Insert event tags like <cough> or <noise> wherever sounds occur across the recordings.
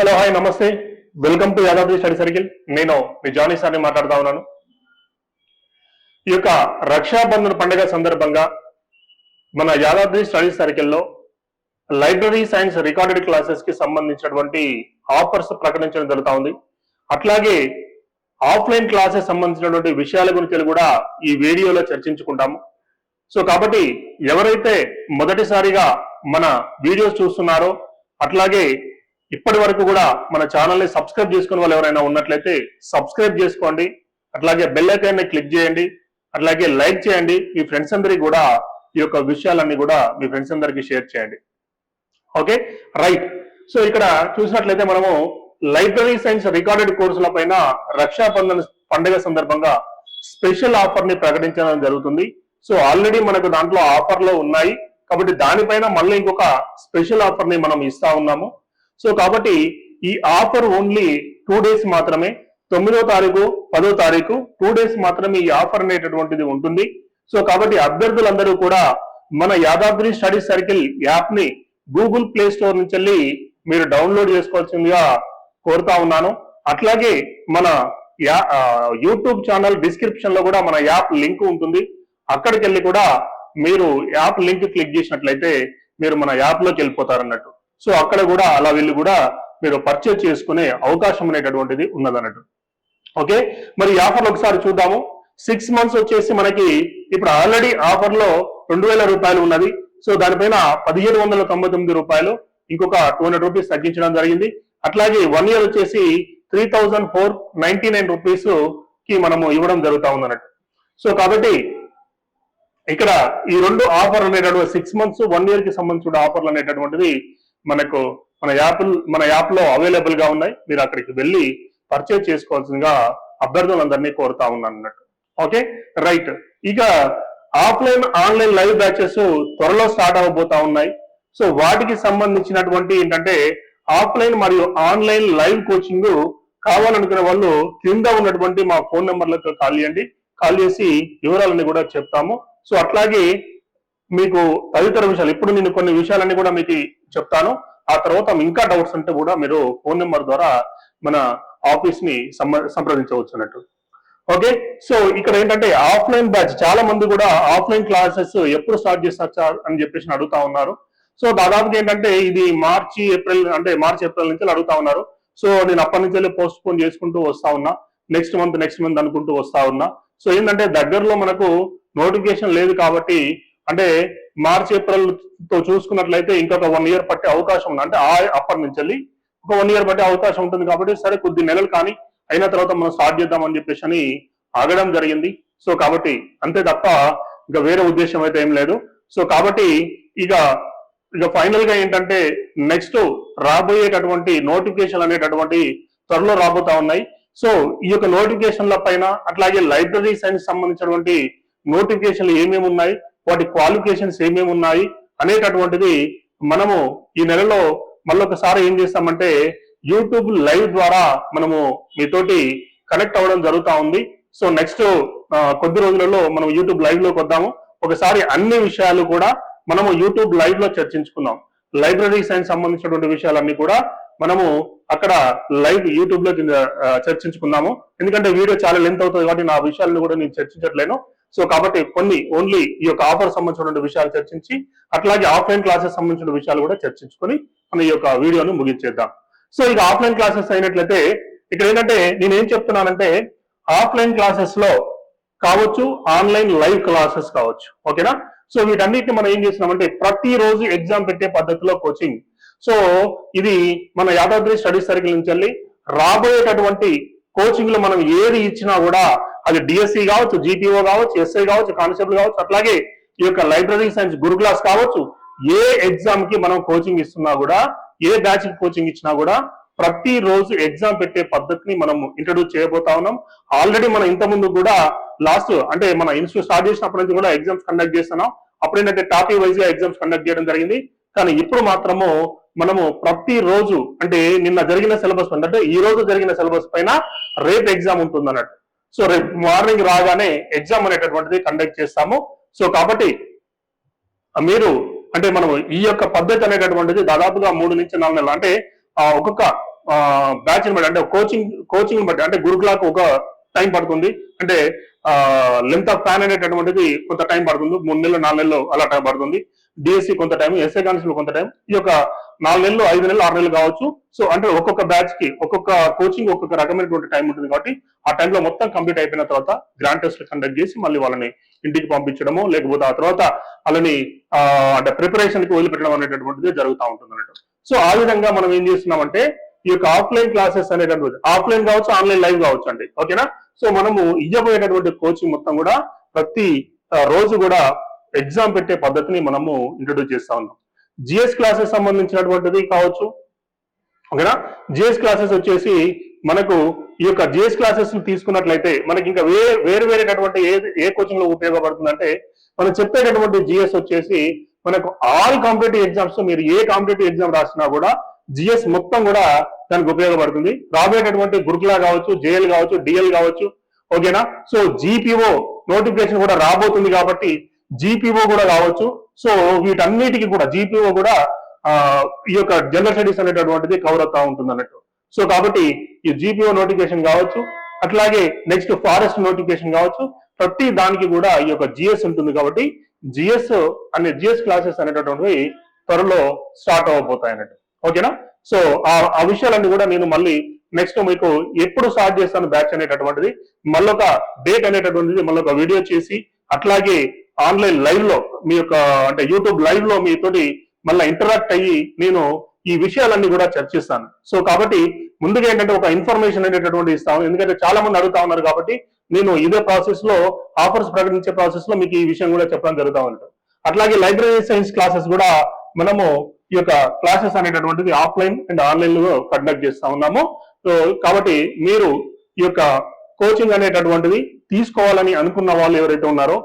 Hello hi namaste. Welcome to Yadadri study circle. నేను మీ Johnny సార్ని మాట్లాడుతా ఉన్నాను. ఈ యొక్క రక్షాబంధన్ పండుగ సందర్భంగా మన యాదాద్రి స్టడీ సర్కిల్లో లైబ్రరీ సైన్స్ రికార్డెడ్ క్లాసెస్కి సంబంధించినటువంటి ఆఫర్స్ ప్రకటించడం జరుగుతా ఉంది. అట్లాగే ఆఫ్లైన్ క్లాసెస్ సంబంధించినటువంటి విషయాల గురించి కూడా ఈ వీడియోలో చర్చించుకుంటాము. సో కాబట్టి ఎవరైతే మొదటిసారిగా మన వీడియోస్ చూస్తున్నారో అట్లాగే ఇప్పటి వరకు కూడా మన ఛానల్ని సబ్స్క్రైబ్ చేసుకున్న వాళ్ళు ఎవరైనా ఉన్నట్లయితే సబ్స్క్రైబ్ చేసుకోండి. అట్లాగే బెల్ ఐకాన్ని క్లిక్ చేయండి. అట్లాగే లైక్ చేయండి. మీ ఫ్రెండ్స్ అందరికి కూడా ఈ యొక్క విషయాలన్నీ కూడా మీ ఫ్రెండ్స్ అందరికి షేర్ చేయండి. ఓకే రైట్ సో ఇక్కడ చూసినట్లయితే మనము లైబ్రరీ సైన్స్ రికార్డెడ్ కోర్సుల పైన రక్షాబంధన్ పండుగ సందర్భంగా స్పెషల్ ఆఫర్ని ప్రకటించడం జరుగుతుంది. సో ఆల్రెడీ మనకు దాంట్లో ఆఫర్లు ఉన్నాయి. కాబట్టి దానిపైన మళ్ళీ ఇంకొక స్పెషల్ ఆఫర్ని మనం ఇస్తా ఉన్నాము. సో కాబట్టి ఈ ఆఫర్ ఓన్లీ టూ డేస్ మాత్రమే. తొమ్మిదో తారీఖు పదో తారీఖు టూ డేస్ మాత్రమే ఈ ఆఫర్ అనేటటువంటిది ఉంటుంది. సో కాబట్టి అభ్యర్థులందరూ కూడా మన యాదాద్రి స్టడీ సర్కిల్ యాప్ని గూగుల్ ప్లే స్టోర్ నుంచి వెళ్ళి మీరు డౌన్లోడ్ చేసుకోవాల్సిందిగా కోరుతా ఉన్నాను. అట్లాగే మన యా యూట్యూబ్ ఛానల్ డిస్క్రిప్షన్లో కూడా మన యాప్ లింక్ ఉంటుంది. అక్కడికి వెళ్ళి కూడా మీరు యాప్ లింక్ క్లిక్ చేసినట్లయితే మీరు మన యాప్లోకి వెళ్ళిపోతారు అన్నట్టు సో అక్కడ కూడా అలా వెళ్ళి కూడా మీరు పర్చేజ్ చేసుకునే అవకాశం అనేటటువంటిది ఉన్నదన్నట్టు. ఓకే? మరి ఆఫర్లు ఆఫర్ ఒకసారి చూద్దాము. సిక్స్ మంత్స్ వచ్చేసి మనకి ఇప్పుడు ఆల్రెడీ ఆఫర్లో రెండు వేల రూపాయలు ఉన్నది. సో దానిపైన పదిహేను వందల తొంభై తొమ్మిది రూపాయలు ఇంకొక టూ హండ్రెడ్ రూపీస్ తగ్గించడం జరిగింది. అట్లాగే వన్ ఇయర్ వచ్చేసి three thousand four ninety nine రూపీస్కి మనము ఇవ్వడం జరుగుతా ఉందన్నట్టు. సో కాబట్టి ఇక్కడ ఈ రెండు ఆఫర్ అనేటటువంటి సిక్స్ మంత్స్ వన్ ఇయర్కి సంబంధించిన ఆఫర్లు అనేటటువంటిది మనకు మన యాప్ మన యాప్లో అవైలబుల్గా అవైలబుల్గా ఉన్నాయి. మీరు అక్కడికి వెళ్ళి పర్చేజ్ చేసుకోవాల్సిందిగా అభ్యర్థులందరినీ కోరుతా ఉన్నాను అన్నట్టు. ఓకే? రైట్ ఇక ఆఫ్లైన్ ఆన్లైన్ లైవ్ బ్యాచెస్ త్వరలో స్టార్ట్ అవబోతా ఉన్నాయి. సో వాటికి సంబంధించినటువంటి ఏంటంటే ఆఫ్లైన్ మరియు ఆన్లైన్ లైవ్ కోచింగ్ కావాలనుకునే వాళ్ళు కింద ఉన్నటువంటి మా ఫోన్ నెంబర్లకు కాల్ చేయండి. కాల్ చేసి వివరాలన్నీ కూడా చెప్తాము. సో అట్లాగే మీకు తదితర విషయాలు ఇప్పుడు నేను కొన్ని విషయాలన్నీ కూడా మీకు చెప్తాను. ఆ తర్వాత ఇంకా డౌట్స్ ఉంటే కూడా మీరు ఫోన్ నెంబర్ ద్వారా మన ఆఫీస్ని సంప్రదించవచ్చు అన్నట్టు. ఓకే సో ఇక్కడ ఏంటంటే ఆఫ్లైన్ బ్యాచ్ చాలా మంది కూడా ఆఫ్లైన్ క్లాసెస్ ఎప్పుడు స్టార్ట్ చేస్తారు సార్ అని చెప్పేసి అడుగుతా ఉన్నారు. సో దాదాపుగా ఏంటంటే ఇది మార్చి ఏప్రిల్ అంటే మార్చి ఏప్రిల్ నుంచి అడుగుతా ఉన్నారు. సో నేను అప్పటి నుంచి పోస్ట్ పోన్ చేసుకుంటూ వస్తా ఉన్నా. నెక్స్ట్ మంత్ నెక్స్ట్ మంత్ అనుకుంటూ వస్తా ఉన్నా. సో ఏంటంటే దగ్గరలో మనకు నోటిఫికేషన్ లేదు కాబట్టి అంటే మార్చి ఏప్రిల్తో చూసుకున్నట్లయితే ఇంకొక వన్ ఇయర్ పట్టే అవకాశం ఉంది. అంటే ఆ అప్పటి నుంచి వెళ్ళి ఒక వన్ ఇయర్ పట్టే అవకాశం ఉంటుంది కాబట్టి సరే కొద్ది నెలలు కానీ అయిన తర్వాత మనం స్టార్ట్ చేద్దాం అని చెప్పేసి అని ఆగడం జరిగింది. సో కాబట్టి అంతే తప్ప ఇంకా వేరే ఉద్దేశం అయితే ఏం లేదు. సో కాబట్టి ఇక ఇక ఫైనల్గా ఏంటంటే నెక్స్ట్ రాబోయేటటువంటి నోటిఫికేషన్ అనేటటువంటి త్వరలో రాబోతా ఉన్నాయి. సో ఈ యొక్క నోటిఫికేషన్ల పైన అట్లాగే లైబ్రరీ సైన్స్ సంబంధించినటువంటి నోటిఫికేషన్లు ఏమేమి ఉన్నాయి? వాటి క్వాలిఫికేషన్స్ ఏమేమి ఉన్నాయి అనేటటువంటిది మనము ఈ నెలలో మళ్ళొకసారి ఏం చేస్తామంటే యూట్యూబ్ లైవ్ ద్వారా మనము మీతోటి కనెక్ట్ అవ్వడం జరుగుతా ఉంది. సో నెక్స్ట్ కొద్ది రోజులలో మనం యూట్యూబ్ లైవ్లోకి వద్దాము. ఒకసారి అన్ని విషయాలు కూడా మనము యూట్యూబ్ లైవ్లో చర్చించుకుందాం. లైబ్రరీ సైన్స్ సంబంధించినటువంటి విషయాలన్నీ కూడా మనము అక్కడ లైవ్ యూట్యూబ్లో కింద, చర్చించుకుందాము. ఎందుకంటే వీడియో చాలా లెంత్ అవుతుంది కాబట్టి నా విషయాలను కూడా నేను చర్చించట్లేను. సో కాబట్టి కొన్ని ఓన్లీ ఈ యొక్క ఆఫర్ సంబంధించినటువంటి విషయాలు చర్చించి అట్లాగే ఆఫ్లైన్ క్లాసెస్ సంబంధించిన విషయాలు కూడా చర్చించుకొని మన ఈ యొక్క వీడియోను ముగించేద్దాం. సో ఇక ఆఫ్లైన్ క్లాసెస్ అయినట్లయితే ఇక్కడ ఏంటంటే నేను ఏం చెప్తున్నానంటే ఆఫ్లైన్ క్లాసెస్లో కావచ్చు ఆన్లైన్ లైవ్ క్లాసెస్ కావచ్చు. ఓకేనా? సో వీటన్నిటిని మనం ఏం చేస్తున్నామంటే ప్రతిరోజు ఎగ్జామ్ పెట్టే పద్ధతిలో కోచింగ్ సో ఇది మన యాదాద్రి స్టడీ సర్కిల్ నుంచి వెళ్ళి రాబోయేటటువంటి కోచింగ్లో మనం ఏది ఇచ్చినా కూడా అది డిఎస్సి కావచ్చు జీపీఓ కావచ్చు ఎస్ఐ కావచ్చు కానిస్టేబుల్ కావచ్చు అట్లాగే ఈ యొక్క లైబ్రరీ సైన్స్ గురు క్లాస్ కావచ్చు ఏ ఎగ్జామ్కి మనం కోచింగ్ ఇస్తున్నా కూడా ఏ బ్యాచ్కి కోచింగ్ ఇచ్చినా కూడా ప్రతి రోజు ఎగ్జామ్ పెట్టే పద్ధతిని మనం ఇంట్రడ్యూస్ చేయబోతా ఉన్నాం. ఆల్రెడీ మనం ఇంత ముందు కూడా లాస్ట్ అంటే మన ఇన్స్టిట్యూట్ స్టార్ట్ చేసినప్పటి నుంచి కూడా ఎగ్జామ్స్ కండక్ట్ చేస్తున్నాం. అప్పుడు ఏంటంటే టాపిక్ వైజ్గా ఎగ్జామ్స్ కండక్ట్ చేయడం జరిగింది. కానీ ఇప్పుడు మాత్రము మనము ప్రతి రోజు అంటే నిన్న జరిగిన సిలబస్ అంటే ఈ రోజు జరిగిన సిలబస్ పైన రేపు ఎగ్జామ్ ఉంటుంది అన్నట్టు సో రేపు మార్నింగ్ రాగానే ఎగ్జామ్ అనేటటువంటిది కండక్ట్ చేస్తాము. సో కాబట్టి మీరు అంటే మనం ఈ యొక్క పద్ధతి అనేటటువంటిది దాదాపుగా మూడు నుంచి నాలుగు నెలలు అంటే ఒక్కొక్క బ్యాచ్ బట్టి అంటే కోచింగ్ కోచింగ్ బట్టి అంటే గురుకులకు ఒక టైం పడుతుంది. అంటే లెంత్ ఆఫ్ ఫ్యాన్ అనేటటువంటిది కొంత టైం పడుతుంది. మూడు నెలలు నాలుగు నెలలు అలా టైం పడుతుంది. డిఎస్సి కొంత టైం ఎస్ఏ కాన్స్టేబుల్ కొంత టైం ఈ యొక్క నాలుగు నెలలు ఐదు నెలలు ఆరు నెలలు కావచ్చు. సో అంటే ఒక్కొక్క బ్యాచ్కి ఒక్కొక్క కోచింగ్ ఒక్కొక్క రకమైనటువంటి టైం ఉంటుంది కాబట్టి ఆ టైంలో మొత్తం కంప్లీట్ అయిపోయిన తర్వాత గ్రాండ్ టెస్ట్ కండక్ట్ చేసి మళ్ళీ వాళ్ళని ఇంటికి పంపించడము లేకపోతే ఆ తర్వాత వాళ్ళని అంటే ప్రిపరేషన్కి వదిలిపెట్టడం అనేటటువంటిది జరుగుతూ ఉంటుంది అన్నట్టు. సో ఆ విధంగా మనం ఏం చేస్తున్నామంటే ఈ యొక్క ఆఫ్లైన్ క్లాసెస్ అనేటటువంటి ఆఫ్లైన్ కావచ్చు ఆన్లైన్ లైవ్ కావచ్చు అండి. ఓకేనా సో మనము ఇవ్వబోయేటటువంటి కోచింగ్ మొత్తం కూడా ప్రతి రోజు కూడా ఎగ్జామ్ పెట్టే పద్ధతిని మనము ఇంట్రొడ్యూస్ చేస్తా ఉన్నాం. జిఎస్ క్లాసెస్ సంబంధించినటువంటిది కావచ్చు ఓకేనా? జిఎస్ క్లాసెస్ వచ్చేసి మనకు ఈ యొక్క జిఎస్ క్లాసెస్ తీసుకున్నట్లయితే మనకి ఇంకా వే వేరు వేరేటటువంటి ఏ ఏ కోచింగ్లో ఉపయోగపడుతుందంటే మనం చెప్పేటటువంటి జిఎస్ వచ్చేసి మనకు ఆల్ కాంపిటేటివ్ ఎగ్జామ్స్ మీరు ఏ కాంపిటేటివ్ ఎగ్జామ్ రాసినా కూడా జిఎస్ మొత్తం కూడా దానికి ఉపయోగపడుతుంది. రాబోయేటటువంటి గురుకులా కావచ్చు జేఎల్ కావచ్చు డిఎల్ కావచ్చు ఓకేనా? సో జీపీఓ నోటిఫికేషన్ కూడా రాబోతుంది కాబట్టి జీపీఓ కూడా కావచ్చు. సో వీటన్నిటికీ కూడా జీపీఓ కూడా ఈ యొక్క జనరల్ స్టడీస్ అనేటటువంటిది కవర్ అవుతా ఉంటుంది అన్నట్టు. సో కాబట్టి ఈ జీపీఓ నోటిఫికేషన్ కావచ్చు అట్లాగే నెక్స్ట్ ఫారెస్ట్ నోటిఫికేషన్ కావచ్చు ప్రతి దానికి కూడా ఈ యొక్క జిఎస్ ఉంటుంది కాబట్టి జిఎస్ అనే జిఎస్ క్లాసెస్ అనేటటువంటివి త్వరలో స్టార్ట్ అవ్వబోతాయి అన్నట్టు. ఓకేనా సో ఆ ఆ విషయాలన్నీ కూడా నేను మళ్ళీ నెక్స్ట్ మీకు ఎప్పుడు స్టార్ట్ చేస్తాను బ్యాచ్ అనేటటువంటిది మళ్ళొక డేట్ అనేటటువంటిది మళ్ళొక వీడియో చేసి అట్లాగే ఆన్లైన్ లైవ్లో మీ యొక్క అంటే యూట్యూబ్ లైవ్లో మీతోటి మళ్ళీ ఇంటరాక్ట్ అయ్యి నేను ఈ విషయాలన్నీ కూడా చర్చిస్తాను. సో కాబట్టి ముందుగా ఏంటంటే ఒక ఇన్ఫర్మేషన్ అనేటటువంటి ఇస్తాను ఎందుకంటే చాలా మంది అడుగుతా ఉన్నారు కాబట్టి నేను ఇదే ప్రాసెస్లో ఆఫర్స్ ప్రకటించే ప్రాసెస్లో మీకు ఈ విషయం కూడా చెప్పడం జరుగుతా ఉంటుంది అట్లాగే లైబ్రరీ సైన్స్ క్లాసెస్ కూడా మనము ఈ యొక్క క్లాసెస్ అనేటటువంటిది ఆఫ్లైన్ అండ్ ఆన్లైన్లో కండక్ట్ చేస్తా ఉన్నాము. సో కాబట్టి మీరు ఈ యొక్క కోచింగ్ అనేటటువంటిది తీసుకోవాలని అనుకున్న వాళ్ళు ఎవరైతే ఉన్నారో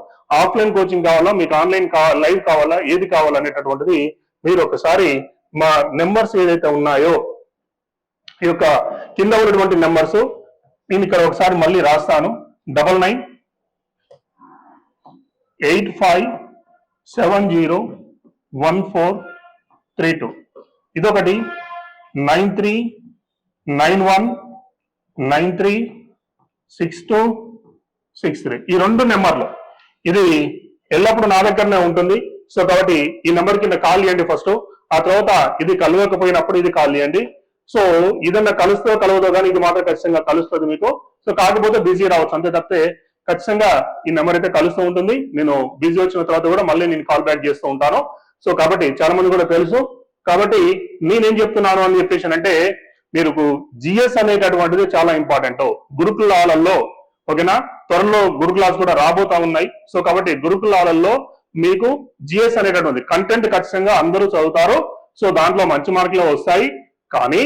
ఆఫ్లైన్ కోచింగ్ కావాలా మీకు ఆన్లైన్ లైవ్ కావాలా ఏది కావాలనేటటువంటిది మీరు ఒకసారి మా నెంబర్స్ ఏదైతే ఉన్నాయో ఈ యొక్క కింద ఉన్నటువంటి నెంబర్స్ నేను ఇక్కడ ఒకసారి మళ్ళీ రాస్తాను. Double nine eight five seven zero one four three two. ఇదొకటి nine three nine one nine three six two six three. ఈ రెండు నెంబర్లు. ఇది ఎల్లప్పుడూ నా దగ్గరనే ఉంటుంది. సో కాబట్టి ఈ నెంబర్ కింద కాల్ చేయండి ఫస్ట్. ఆ తర్వాత ఇది కలవకపోయినప్పుడు ఇది కాల్ చేయండి. సో ఇదన్నా కలుస్తో కలవదో కానీ ఇది మాత్రం ఖచ్చితంగా కలుస్తుంది మీకు. సో కాకపోతే బిజీ రావచ్చు. అంతే తప్పితే ఖచ్చితంగా ఈ నెంబర్ అయితే కలుస్తూ ఉంటుంది. నేను బిజీ వచ్చిన తర్వాత కూడా మళ్ళీ నేను కాల్ బ్యాక్ చేస్తూ ఉంటాను. సో కాబట్టి చాలా మంది కూడా తెలుసు. కాబట్టి నేనేం చెప్తున్నాను అని చెప్పేసి అంటే మీరు జిఎస్ అనేటటువంటిది చాలా ఇంపార్టెంట్. గురుకులాలలో ఓకేనా? త్వరలో గురుకులాస్ కూడా రాబోతా ఉన్నాయి. సో కాబట్టి గురుకులాలలో మీకు జిఎస్ అనేటటువంటి కంటెంట్ ఖచ్చితంగా అందరూ చదువుతారు. సో దాంట్లో మంచి మార్కులు వస్తాయి. కానీ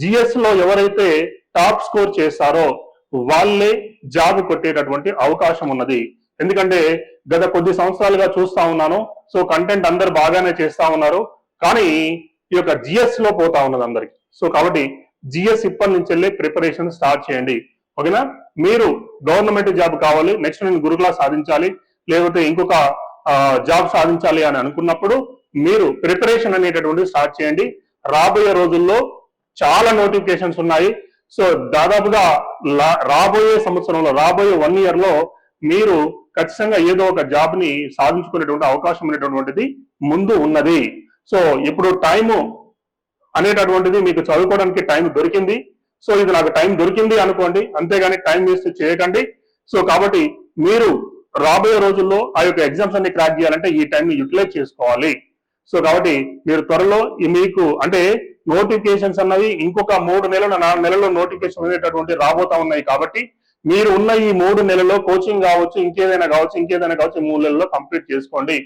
జిఎస్లో ఎవరైతే టాప్ స్కోర్ చేస్తారో వాళ్ళే జాబ్ కొట్టేటటువంటి అవకాశం ఉన్నది. ఎందుకంటే గత కొద్ది సంవత్సరాలుగా చూస్తా ఉన్నాను. సో కంటెంట్ అందరు బాగానే చేస్తా ఉన్నారు. కానీ ఈ యొక్క జిఎస్లో పోతా ఉన్నది అందరికి. సో కాబట్టి జిఎస్ ఇప్పటి నుంచి వెళ్ళి ప్రిపరేషన్ స్టార్ట్ చేయండి. ఓకేనా? మీరు గవర్నమెంట్ జాబ్ కావాలి. నెక్స్ట్ నేను గురుకులా సాధించాలి. లేకపోతే ఇంకొక జాబ్ సాధించాలి అని అనుకున్నప్పుడు మీరు ప్రిపరేషన్ అనేటటువంటి స్టార్ట్ చేయండి. రాబోయే రోజుల్లో చాలా నోటిఫికేషన్స్ ఉన్నాయి. సో దాదాపుగా రాబోయే సంవత్సరంలో రాబోయే వన్ ఇయర్లో మీరు ఖచ్చితంగా ఏదో ఒక జాబ్ని సాధించుకునేటువంటి అవకాశం అనేటటువంటిది ముందు ఉన్నది. సో ఇప్పుడు టైము అనేటటువంటిది మీకు చదువుకోవడానికి టైం దొరికింది. సో ఇది నాకు టైం దొరికింది అనుకోండి. అంతేగాని టైం వేస్ట్ చేయకండి. సో కాబట్టి మీరు రాబోయే రోజుల్లో ఆ యొక్క ఎగ్జామ్స్ అన్ని క్రాక్ చేయాలంటే ఈ టైం యూటిలైజ్ చేసుకోవాలి. సో కాబట్టి మీరు త్వరలో మీకు అంటే నోటిఫికేషన్స్ అన్నవి ఇంకొక మూడు నెలల నాలుగు నెలల్లో నోటిఫికేషన్ అనేటటువంటి రాబోతా ఉన్నాయి కాబట్టి మీరు ఉన్న ఈ మూడు నెలల్లో కోచింగ్ కావచ్చు ఇంకేదైనా కావచ్చు ఇంకేదైనా కావచ్చు ఈ మూడు నెలల్లో కంప్లీట్ చేసుకోండి.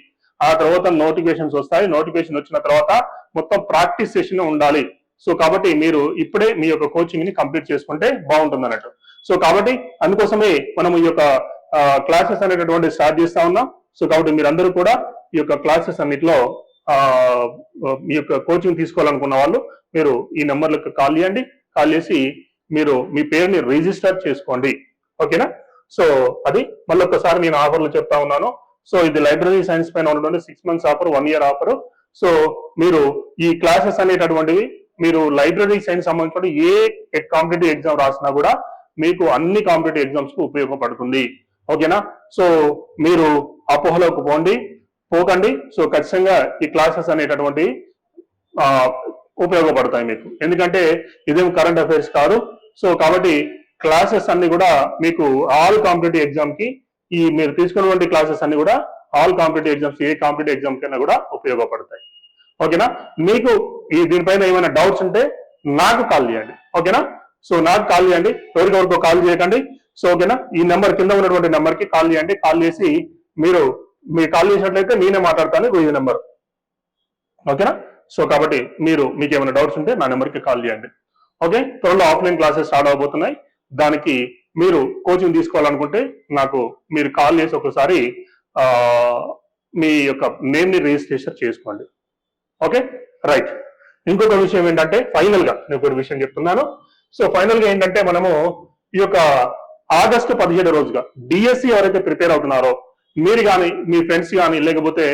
ఆ తర్వాత నోటిఫికేషన్స్ వస్తాయి. నోటిఫికేషన్ వచ్చిన తర్వాత మొత్తం ప్రాక్టీస్ సెషన్ ఉండాలి. సో కాబట్టి మీరు ఇప్పుడే మీ యొక్క కోచింగ్ని కంప్లీట్ చేసుకుంటే బాగుంటుంది అన్నట్టు సో కాబట్టి అందుకోసమే మనం ఈ యొక్క క్లాసెస్ అనేటటువంటి స్టార్ట్ చేస్తా ఉన్నాం. సో కాబట్టి మీరందరూ కూడా ఈ యొక్క క్లాసెస్ అన్నిటిలో మీ యొక్క కోచింగ్ తీసుకోవాలనుకున్న వాళ్ళు మీరు ఈ నెంబర్లకు కాల్ చేయండి. కాల్ చేసి మీరు మీ పేరుని రిజిస్టర్ చేసుకోండి. ఓకేనా? సో అది మళ్ళీ ఒకసారి నేను ఆఫర్లు చెప్తా ఉన్నాను. సో ఇది లైబ్రరీ సైన్స్ పైన ఉన్నటువంటి six months offer one year offer so మీరు ఈ క్లాసెస్ అనేటటువంటివి మీరు లైబ్రరీ సైన్స్ సంబంధించిన ఏ కాంపిటేటివ్ ఎగ్జామ్ రాసినా కూడా మీకు అన్ని కాంపిటేటివ్ ఎగ్జామ్స్కు ఉపయోగపడుతుంది. ఓకేనా? సో మీరు అపోహలోకి పోండి పోకండి. సో ఖచ్చితంగా ఈ క్లాసెస్ అనేటటువంటి ఉపయోగపడతాయి మీకు. ఎందుకంటే ఇదేం కరెంట్ అఫైర్స్ కాదు. సో కాబట్టి క్లాసెస్ అన్ని కూడా మీకు ఆల్ కాంపిటేటివ్ ఎగ్జామ్కి ఈ మీరు తీసుకున్నటువంటి క్లాసెస్ అన్ని కూడా ఆల్ కాంపిటేటివ్ ఎగ్జామ్స్ ఏ కాంపిటేటివ్ ఎగ్జామ్ కైనా కూడా ఉపయోగపడతాయి. ఓకేనా? మీకు ఈ దీనిపైన ఏమైనా డౌట్స్ ఉంటే నాకు కాల్ చేయండి. ఓకేనా? సో నాకు కాల్ చేయండి. ఎవరికెవరికో కాల్ చేయకండి. సో ఓకేనా ఈ నెంబర్ కింద ఉన్నటువంటి నెంబర్కి కాల్ చేయండి. కాల్ చేసి మీరు మీరు కాల్ చేసినట్లయితే నేనే మాట్లాడతాను ఇది నెంబర్ ఓకేనా సో కాబట్టి మీరు మీకు ఏమైనా డౌట్స్ ఉంటే నా నెంబర్కి కాల్ చేయండి. ఓకే త్వరలో ఆఫ్లైన్ క్లాసెస్ స్టార్ట్ అవబోతున్నాయి. దానికి మీరు కోచింగ్ తీసుకోవాలనుకుంటే నాకు మీరు కాల్ చేసి ఒకసారి మీ యొక్క నేమ్ని రిజిస్ట్రేషన్ చేసుకోండి. ఓకే రైట్ ఇంకొక విషయం ఏంటంటే ఫైనల్గా నేను ఒక విషయం చెప్తున్నాను. సో ఫైనల్గా ఏంటంటే మనము ఈ యొక్క ఆగస్టు పదిహేడు రోజుగా డిఎస్సి ఎవరైతే ప్రిపేర్ అవుతున్నారో మీరు కానీ మీ ఫ్రెండ్స్ కానీ లేకపోతే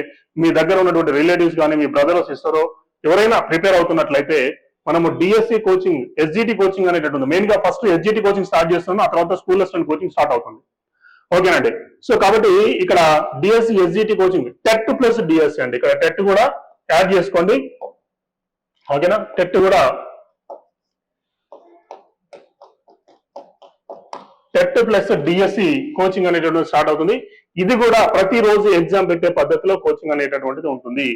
మీ దగ్గర ఉన్నటువంటి రిలేటివ్స్ కానీ మీ బ్రదర్ సిస్టరో ఎవరైనా ప్రిపేర్ అవుతున్నట్లయితే మనము డిఎస్సి కోచింగ్ ఎస్జిటి కోచింగ్ అనేటటువంటి మెయిన్గా ఫస్ట్ ఎస్జిటి కోచింగ్ స్టార్ట్ చేస్తున్నాం ఆ తర్వాత స్కూల్ అసిస్టెంట్ కోచింగ్ స్టార్ట్ అవుతుంది. ఓకేనండి సో కాబట్టి ఇక్కడ DSC SGT coaching TET plus DSC అండి. ఇక్కడ టెట్ కూడా యాడ్ చేసుకోండి. ఓకేనా టెట్ కూడా టెట్ ప్లస్ డిఎస్సి కోచింగ్ అనేటటువంటి స్టార్ట్ అవుతుంది. ఇది కూడా ప్రతిరోజు ఎగ్జామ్ పెట్టే పద్ధతిలో కోచింగ్ అనేటటువంటిది ఉంటుంది.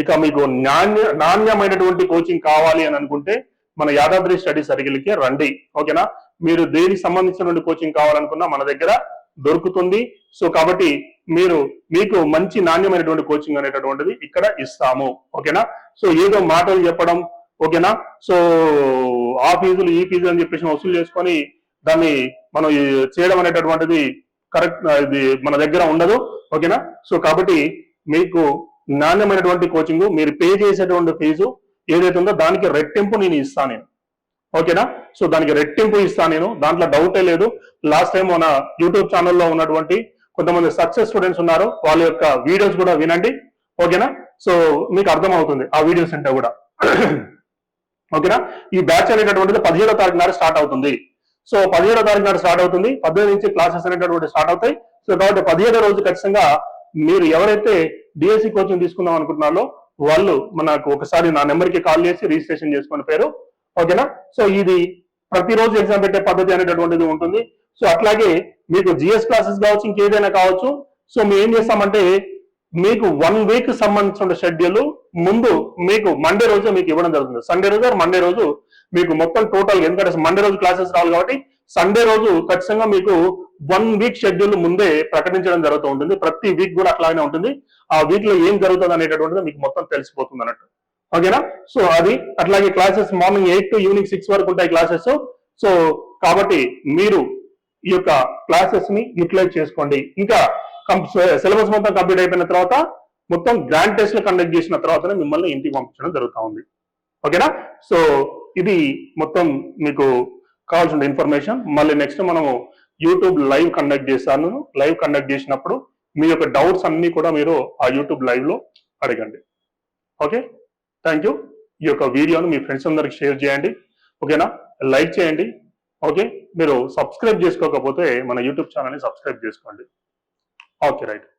ఇక మీకు నాణ్య నాణ్యమైనటువంటి కోచింగ్ కావాలి అని అనుకుంటే మన యాదాద్రి స్టడీ సర్కిల్కి రండి. ఓకేనా? మీరు దేనికి సంబంధించినటువంటి కోచింగ్ కావాలనుకున్నా మన దగ్గర దొరుకుతుంది. సో కాబట్టి మీరు మీకు మంచి నాణ్యమైనటువంటి కోచింగ్ అనేటటువంటిది ఇక్కడ ఇస్తాము. ఓకేనా? సో ఏదో మాటలు చెప్పడం. ఓకేనా? సో ఆ ఫీజులు ఈ ఫీజులు అని చెప్పేసి వసూలు చేసుకొని దాన్ని మనం ఈ చేయడం అనేటటువంటిది కరెక్ట్ ఇది మన దగ్గర ఉండదు ఓకేనా? సో కాబట్టి మీకు నాణ్యమైనటువంటి కోచింగ్ మీరు పే చేసేటువంటి ఫీజు ఏదైతే ఉందో దానికి రెట్టింపు నేను ఇస్తాను నేను ఓకేనా? సో దానికి రెట్టింపు ఇస్తాను నేను దాంట్లో డౌటే లేదు. లాస్ట్ టైం మన యూట్యూబ్ ఛానల్లో ఉన్నటువంటి కొంతమంది సక్సెస్ స్టూడెంట్స్ ఉన్నారు వాళ్ళ యొక్క వీడియోస్ కూడా వినండి ఓకేనా? సో మీకు అర్థమవుతుంది ఆ వీడియోస్ అంటే కూడా. <clears throat> ఓకేనా? ఈ బ్యాచ్ అనేటటువంటిది పదిహేడో తారీఖు నాడు స్టార్ట్ అవుతుంది. సో పదిహేడో తారీఖు నాడు స్టార్ట్ అవుతుంది. పద్దెనిమిది నుంచి క్లాసెస్ అనేటటువంటి స్టార్ట్ అవుతాయి. సో కాబట్టి పదిహేడో రోజు ఖచ్చితంగా మీరు ఎవరైతే డిఎస్సి కోచింగ్ తీసుకుందాం అనుకుంటున్నారో వాళ్ళు మనకు ఒకసారి నా నెంబర్కి కాల్ చేసి రిజిస్ట్రేషన్ చేసుకుని పేరు. ఓకేనా? సో ఇది ప్రతిరోజు ఎగ్జామ్ పెట్టే పద్ధతి అనేటటువంటిది ఉంటుంది. సో అట్లాగే మీకు జిఎస్ క్లాసెస్ కావచ్చు ఇంకేదైనా కావచ్చు. సో మేము ఏం చేస్తామంటే మీకు వన్ వీక్ సంబంధించిన షెడ్యూల్ ముందు మీకు మండే రోజు మీకు ఇవ్వడం జరుగుతుంది. సండే రోజు మండే రోజు మీకు మొత్తం టోటల్ ఎందుకంటే మండే రోజు క్లాసెస్ రావాలి కాబట్టి సండే రోజు ఖచ్చితంగా మీకు వన్ వీక్ షెడ్యూల్ ముందే ప్రకటించడం జరుగుతూ ఉంటుంది. ప్రతి వీక్ కూడా అట్లానే ఉంటుంది. ఆ వీక్లో ఏం జరుగుతుంది అనేటటువంటిది మీకు మొత్తం తెలిసిపోతుంది అన్నట్టు. ఓకేనా సో అది అట్లాగే classes morning eight to evening six వరకు ఉంటాయి క్లాసెస్ సో కాబట్టి మీరు ఈ యొక్క క్లాసెస్ని యూటిలైజ్ చేసుకోండి. ఇంకా సిలబస్ మొత్తం కంప్లీట్ అయిపోయిన తర్వాత మొత్తం గ్రాండ్ టెస్ట్ కండక్ట్ చేసిన తర్వాతనే మిమ్మల్ని ఇంటికి పంపించడం జరుగుతూ ఉంది. ఓకేనా సో ఇది మొత్తం మీకు కావాల్సిన ఇన్ఫర్మేషన్ మళ్ళీ నెక్స్ట్ మనము యూట్యూబ్ లైవ్ కండక్ట్ చేస్తాను లైవ్ కండక్ట్ చేసినప్పుడు మీ యొక్క డౌట్స్ అన్ని కూడా మీరు ఆ యూట్యూబ్ లైవ్లో అడగండి. ఓకే థ్యాంక్ యూ ఈ యొక్క వీడియోను మీ ఫ్రెండ్స్ అందరికి షేర్ చేయండి. ఓకేనా లైక్ చేయండి. ఓకే మీరు సబ్స్క్రైబ్ చేసుకోకపోతే మన యూట్యూబ్ ఛానల్ని సబ్స్క్రైబ్ చేసుకోండి. Okay right